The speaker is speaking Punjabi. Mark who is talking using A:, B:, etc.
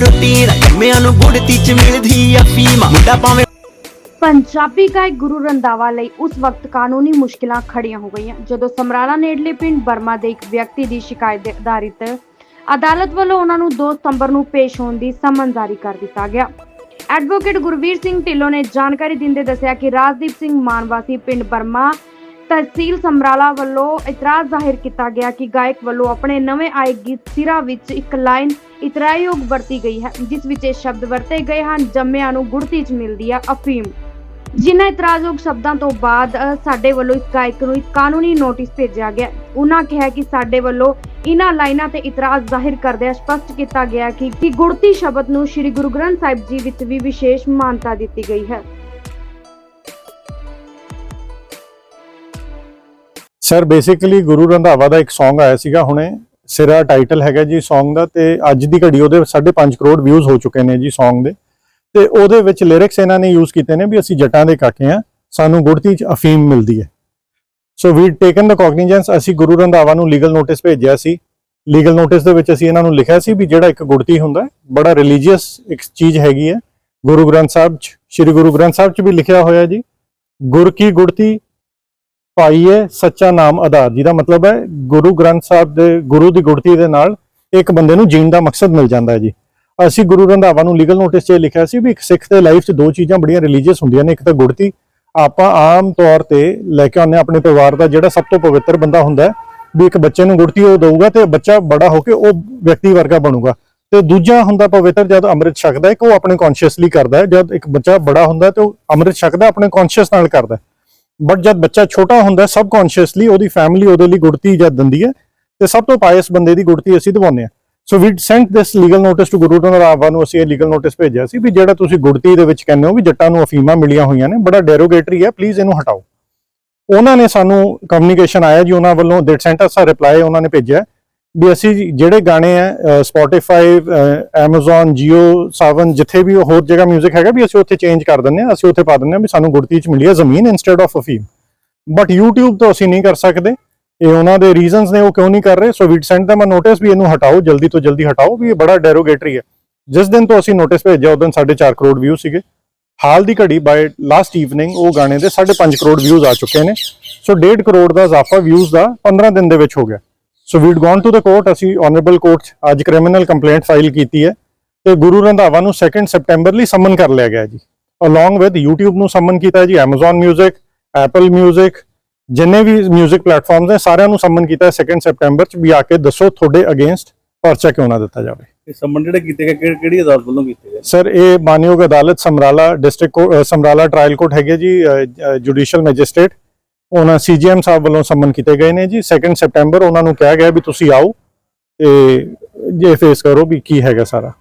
A: ਰੋਟੀ ਜੰਮਿਆਂ ਨੂੰ ਗੁੜਤੀ ਚ ਮਿਲਦੀ ਆ ਮੁੰਡਾ ਭਾਵੇਂ
B: ਪੰਜਾਬੀ ਗਾਇਕ ਗੁਰੂ ਰੰਧਾਵਾ ਲਈ ਉਸ ਵਕਤ ਕਾਨੂੰਨੀ ਮੁਸ਼ਕਿਲਾਂ ਖੜੀਆਂ ਹੋ ਗਈਆਂ, ਜਦੋਂ ਸਮਰਾਲਾ ਨੇੜਲੇ ਪਿੰਡ ਬਰਮਾ ਦੇ ਇੱਕ ਵਿਅਕਤੀ ਦੀ ਸ਼ਿਕਾਇਤ ਦੇ ਆਧਾਰਿਤ ਅਦਾਲਤ ਵੱਲੋਂ ਉਹਨਾਂ ਨੂੰ 2 ਸਤੰਬਰ ਨੂੰ ਪੇਸ਼ ਹੋਣ ਦੀ ਸਮਨ ਜਾਰੀ ਕਰ ਦਿੱਤਾ ਗਿਆ। ਐਡਵੋਕੇਟ ਗੁਰਵੀਰ ਸਿੰਘ ਢਿੱਲੋਂ ਨੇ ਜਾਣਕਾਰੀ ਦਿੰਦੇ ਦੱਸਿਆ ਕਿ ਰਾਜਦੀਪ ਸਿੰਘ ਮਾਨਵਾਸੀ ਪਿੰਡ ਬਰਮਾ ਤਹਿਸੀਲ ਸਮਰਾਲਾ ਵੱਲੋਂ ਇਤਰਾਜ਼ ਜ਼ਾਹਿਰ ਕੀਤਾ ਗਿਆ ਕਿ ਗਾਇਕ ਵੱਲੋਂ ਆਪਣੇ ਨਵੇਂ ਆਏ ਗੀਤ ਸਿਰਾ ਵਿੱਚ ਇੱਕ ਲਾਈਨ ਇਤਰਾਜ਼ਯੋਗ ਵਰਤੀ ਗਈ ਹੈ, ਜਿਸ ਵਿੱਚ ਇਹ ਸ਼ਬਦ ਵਰਤੇ ਗਏ ਹਨ, ਜੰਮਿਆਂ ਨੂੰ ਗੁੜਤੀ 'ਚ ਮਿਲਦੀ ਆ ਅਫੀਮ। ਜਿਨ੍ਹਾਂ ਇਤਰਾਜ਼ਯੋਗ ਸ਼ਬਦਾਂ ਤੋਂ ਬਾਅਦ ਸਾਡੇ ਵੱਲੋਂ ਇਸ ਗਾਇਕ ਨੂੰ ਇੱਕ ਕਾਨੂੰਨੀ ਨੋਟਿਸ ਭੇਜਿਆ ਗਿਆ। ਉਹਨਾਂ ਕਿਹਾ ਕਿ ਸਾਡੇ ਵੱਲੋਂ ਇਨ੍ਹਾਂ ਲਾਈਨਾਂ ਤੇ ਇਤਰਾਜ਼ ਜ਼ਾਹਿਰ ਕਰਦਿਆਂ ਸਪਸ਼ਟ ਕੀਤਾ ਗਿਆ ਕਿ ਗੁੜਤੀ ਸ਼ਬਦ ਨੂੰ ਸ੍ਰੀ ਗੁਰੂ ਗ੍ਰੰਥ ਸਾਹਿਬ ਜੀ ਵਿੱਚ ਵੀ ਵਿਸ਼ੇਸ਼ ਮਾਨਤਾ ਦਿੱਤੀ ਗਈ ਹੈ।
C: ਸਰ ਬੇਸਿਕਲੀ ਗੁਰੂ ਰੰਧਾਵਾ ਦਾ ਇੱਕ Song ਆਇਆ ਸੀਗਾ ਹੁਣੇ। ਸਿਰਾ ਟਾਈਟਲ ਹੈਗਾ ਜੀ Song ਦਾ ਤੇ ਅੱਜ ਦੀ ਘੜੀ ਉਹਦੇ 5.5 ਕਰੋੜ ਵਿਊਜ਼ ਹੋ ਚੁੱਕੇ ਨੇ ਜੀ Song ਦੇ। ਤੇ ਉਹਦੇ ਵਿੱਚ ਲਿਰਿਕਸ ਇਹਨਾਂ ਨੇ ਯੂਜ਼ ਕੀਤੇ ਨੇ ਵੀ ਅਸੀਂ ਜੱਟਾਂ ਦੇ ਕਾਕੇ ਆ ਸਾਨੂੰ ਗੁੜਤੀ ਚ ਅਫੀਮ ਮਿਲਦੀ ਹੈ। ਸੋ ਵੀ ਟੇਕਨ ਦਾ ਕੌਗਨੀਜੈਂਸ ਅਸੀਂ ਗੁਰੂ ਰੰਧਾਵਾ ਨੂੰ ਲੀਗਲ ਨੋਟਿਸ ਭੇਜਿਆ ਸੀ। ਲੀਗਲ ਨੋਟਿਸ ਦੇ ਵਿੱਚ ਅਸੀਂ ਇਹਨਾਂ ਨੂੰ ਲਿਖਿਆ ਸੀ ਵੀ ਜਿਹੜਾ ਇੱਕ ਗੁੜਤੀ ਹੁੰਦਾ ਬੜਾ ਰਿਲੀਜੀਅਸ ਇੱਕ ਚੀਜ਼ ਹੈਗੀ ਹੈ। ਗੁਰੂ ਗ੍ਰੰਥ ਸਾਹਿਬ ਚ, ਸ੍ਰੀ ਗੁਰੂ ਗ੍ਰੰਥ ਸਾਹਿਬ ਚ ਵੀ ਲਿਖਿਆ ਹੋਇਆ ਜੀ। ਗੁਰ ਕੀ ਗੁੜਤੀ ਪਾਈਏ ਸੱਚਾ ਨਾਮ ਆਧਾਰ, ਜਿਹਦਾ ਮਤਲਬ ਹੈ ਗੁਰੂ ਗ੍ਰੰਥ ਸਾਹਿਬ ਦੇ ਗੁਰੂ ਦੀ ਗੁੜਤੀ ਦੇ ਨਾਲ ਇੱਕ ਬੰਦੇ ਨੂੰ ਜੀਣ ਦਾ ਮਕਸਦ ਮਿਲ ਜਾਂਦਾ ਹੈ ਜੀ। ਅਸੀਂ ਗੁਰੂ ਰੰਧਾਵਾ ਨੂੰ ਲੀਗਲ ਨੋਟਿਸ 'ਚ ਲਿਖਿਆ ਸੀ ਵੀ ਇੱਕ ਸਿੱਖ ਦੇ ਲਾਈਫ 'ਚ ਦੋ ਚੀਜ਼ਾਂ ਬੜੀਆਂ ਰਿਲੀਜੀਅਸ ਹੁੰਦੀਆਂ ਨੇ, ਇੱਕ ਤਾਂ ਗੁੜਤੀ, ਆਪਾਂ ਆਮ ਤੌਰ ਤੇ ਲੈ ਕੇ ਆਉਂਦੇ ਹਾਂ ਆਪਣੇ ਪਰਿਵਾਰ ਦਾ ਜਿਹੜਾ ਸਭ ਤੋਂ ਪਵਿੱਤਰ ਬੰਦਾ ਹੁੰਦਾ ਵੀ ਇੱਕ ਬੱਚੇ ਨੂੰ ਗੁੜਤੀ ਉਹ ਦਊਗਾ ਤੇ ਬੱਚਾ ਬੜਾ ਹੋ ਕੇ ਉਹ ਵਿਅਕਤੀ ਵਰਗਾ ਬਣੂਗਾ। ਤੇ ਦੂਜਾ ਹੁੰਦਾ ਪਵਿੱਤਰ ਜਦ ਅੰਮ੍ਰਿਤ ਛਕਦਾ ਹੈ ਕਿ ਉਹ ਆਪਣੇ ਕੌਨਸ਼ੀਅਸਲੀ ਕਰਦਾ ਹੈ, ਜਦ ਇੱਕ ਬੱਚਾ ਬੜਾ ਹੁੰਦਾ ਹੈ ਤੇ ਉਹ ਅੰਮ੍ਰਿਤ ਛਕਦਾ, ਆਪਣੇ ਕੌਨਸ਼ੀਅਸ ਨਾਲ ਕਰਦਾ ਬਟ ਜਦ ਬੱਚਾ ਛੋਟਾ ਹੁੰਦਾ ਸਬ ਕੌਨਸ਼ੀਅਸਲੀ ਉਹਦੀ ਫੈਮਿਲੀ ਉਹਦੇ ਲਈ ਗੁੜਤੀ ਜਦ ਦਿੰਦੀ ਹੈ, ਤੇ ਸਭ ਤੋਂ ਪਾਇਸ ਬੰਦੇ ਦੀ ਗੁੜਤੀ ਅਸੀਂ ਦਵਾਉਂਦੇ ਹਾਂ। So we sent this legal notice to Guru Randhawa ਨੂੰ, ਅਸੀਂ ਇਹ ਲੀਗਲ ਨੋਟਿਸ ਭੇਜਿਆ ਸੀ ਵੀ ਜਿਹੜਾ ਤੁਸੀਂ ਗੁੜਤੀ ਦੇ ਵਿੱਚ ਕਹਿੰਦੇ ਹੋ ਵੀ ਜੱਟਾਂ ਨੂੰ ਅਫੀਮਾਂ ਮਿਲੀਆਂ ਹੋਈਆਂ ਨੇ, ਬੜਾ ਡੈਰੋਗੇਟਰੀ ਹੈ ਪਲੀਜ਼ ਇਹਨੂੰ ਹਟਾਓ। ਉਹਨਾਂ ਨੇ ਸਾਨੂੰ ਕਮਿਊਨੀਕੇਸ਼ਨ ਆਇਆ ਜੀ, ਉਹਨਾਂ ਵੱਲੋਂ ਦੇ ਸੈਂਟ ਅਸ ਰਿਪਲਾਈ ਉਹਨਾਂ ਨੇ ਭੇਜਿਆ। ਵੀ ਅਸੀਂ ਜਿਹੜੇ ਗਾਣੇ ਆ ਸਪੋਟੀਫਾਈ Amazon, Jio ਸਾਵਨ ਜਿੱਥੇ ਵੀ ਹੋਰ ਜਗ੍ਹਾ 뮤직 ਹੈਗਾ ਵੀ ਅਸੀਂ ਉੱਥੇ ਚੇਂਜ ਕਰ ਦਿੰਦੇ ਆ ਅਸੀਂ ਉੱਥੇ ਪਾ ਦਿੰਦੇ ਆ ਵੀ ਸਾਨੂੰ ਗੁੜਤੀ ਚ ਮਿਲੀ ਹੈ ਜ਼ਮੀਨ ਇਨਸਟੈਡ ਆਫ ਅਫੀਮ ਬਟ YouTube ਤੋਂ ਅਸੀਂ ਨਹੀਂ ਕਰ ਸਕਦੇ। ਇਹ ਉਹਨਾਂ ਦੇ ਰੀਜ਼ਨਸ ਨੇ, ਉਹ ਕਿਉਂ ਨਹੀਂ ਕਰ ਰਹੇ? So we send them a notice ਵੀ ਇਹਨੂੰ ਹਟਾਓ, ਜਲਦੀ ਤੋਂ ਜਲਦੀ ਹਟਾਓ, ਵੀ ਇਹ ਬੜਾ ਡੈਰੋਗੇਟਰੀ ਹੈ। ਜਿਸ ਦਿਨ ਤੋਂ ਅਸੀਂ ਨੋਟਿਸ ਭੇਜਿਆ ਉਸ ਦਿਨ 4.5 ਕਰੋੜ ਵਿਊ ਸੀਗੇ। ਹਾਲ ਦੀ ਘੜੀ ਬਾਈ ਲਾਸਟ ਈਵਨਿੰਗ ਉਹ ਗਾਣੇ ਦੇ 5.5 ਕਰੋੜ ਵਿਊਜ਼ ਆ ਚੁੱਕੇ ਨੇ। ਸੋ 1.5 ਕਰੋੜ ਦਾ ਇਜ਼ਾਫਾ ਵਿਊਜ਼ ਦਾ 15 ਦਿਨ ਦੇ ਵਿੱਚ ਹੋ ਗਿਆ। So we'd gone to the court ਅਸੀਂ ਆਨਰੇਬਲ ਕੋਰਟ ਅੱਜ ਕ੍ਰਿਮੀਨਲ ਕੰਪਲੇਂਟ ਫਾਈਲ ਕੀਤੀ ਹੈ ਤੇ ਗੁਰੂ ਰੰਧਾਵਾ ਨੂੰ 2 ਸਪਟੈਂਬਰ ਲਈ ਸਮਨ ਕਰ ਲਿਆ ਗਿਆ ਜੀ। ਅਲੋਂਗ ਵਿਦ YouTube ਨੂੰ ਸਮਨ ਕੀਤਾ ਹੈ ਜੀ Amazon Music Apple Music ਜਿੰਨੇ ਵੀ 뮤직 ਪਲੇਟਫਾਰਮਸ ਨੇ ਸਾਰਿਆਂ ਨੂੰ ਸਮਨ ਕੀਤਾ ਹੈ 2 ਸਪਟੈਂਬਰ 'ਚ ਵੀ ਆ ਕੇ ਦੱਸੋ ਤੁਹਾਡੇ ਅਗੇਂਸਟ ਪਰਚਾ ਕਿਉਂ ਨਾ ਦਿੱਤਾ ਜਾਵੇ।
D: ਇਹ ਸੰਬੰਧ ਜਿਹੜੇ ਕੀਤੇ ਗਏ ਕਿਹੜੀ- ਕਿਹੜੀ ਅਦਾਲਤ ਵੱਲੋਂ ਕੀਤੇ ਗਏ?
C: ਸਰ ਇਹ ਮਾਨਯੋਗ ਅਦਾਲਤ Samrala district Samrala trial court ਹੈਗੇ ਜੀ ਜੁਡੀਸ਼ੀਅਲ ਮੈਜਿਸਟ੍ਰੇਟ ਉਹਨਾਂ ਸੀਜੀਐਮ ਸਾਹਿਬ ਵੱਲੋਂ ਸੰਮਨ ਕੀਤੇ ਗਏ ਨੇ ਜੀ। 2 ਸਪਟੈਂਬਰ ਉਹਨਾਂ ਨੂੰ ਕਿਹਾ ਗਿਆ ਵੀ ਤੁਸੀਂ ਆਓ ਤੇ ਜੇ ਫੇਸ ਕਰੋ ਵੀ ਕੀ ਹੈਗਾ ਸਾਰਾ।